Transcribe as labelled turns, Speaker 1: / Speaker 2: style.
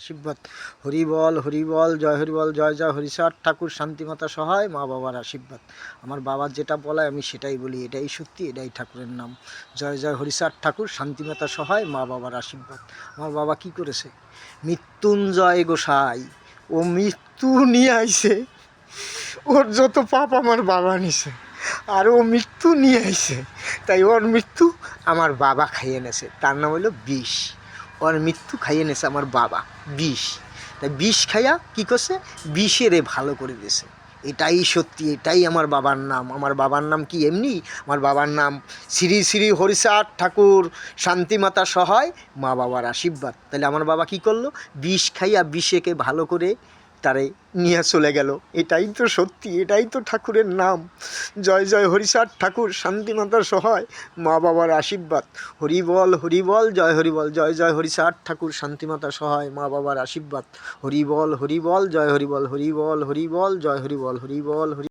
Speaker 1: আশীর্বাদ। হরিবল হরিবল, জয় হরিবল, জয় জয় হরিষার ঠাকুর শান্তিমাতা সহায়, মা বাবার আশীর্বাদ। আমার বাবার যেটা বলায় আমি সেটাই বলি, এটাই সত্যি, এটাই ঠাকুরের নাম। জয় জয় হরিষার ঠাকুর শান্তিমাতা সহায়, মা বাবার আশীর্বাদ। আমার বাবা কি করেছে? মৃত্যুঞ্জয় গোসাই, ও মৃত্যু নিয়ে আইছে। ওর যত পাপ আমার বাবা নিছে, আর ও মৃত্যু নিয়ে আইছে। তাই ওর মৃত্যু আমার বাবা খাইয়ে নেছে তার নাম হলো বিষ। ওর মৃত্যু খাইয়ে নিয়েছে আমার বাবা, বিষ। তা বিষ খাইয়া কী করছে? বিষেরে ভালো করে দিয়েছে। এটাই সত্যি, এটাই আমার বাবার নাম। আমার বাবার নাম কি এমনি? আমার বাবার নাম শ্রী শ্রী হরিষার ঠাকুর, শান্তিমাতা সহায়, মা বাবার আশীর্বাদ। তাহলে আমার বাবা কি করল? বিষ খাইয়া বিষেকে ভালো করে তারে নিয়ে চলে গেল। এটাই তো সত্যি, এটাই তো ঠাকুরের নাম। জয় জয় হরিষার ঠাকুর, শান্তিমাতার সহায়, মা বাবার আশীর্বাদ। হরিবল হরিবল, জয় হরিবল, জয় জয় হরিষার ঠাকুর শান্তিমাতা সহায়, মা বাবার আশীর্বাদ। হরিবল হরিবল, জয়, হরিবল হরিবল হরিবল, জয়, হরিবল হরিবল, হরি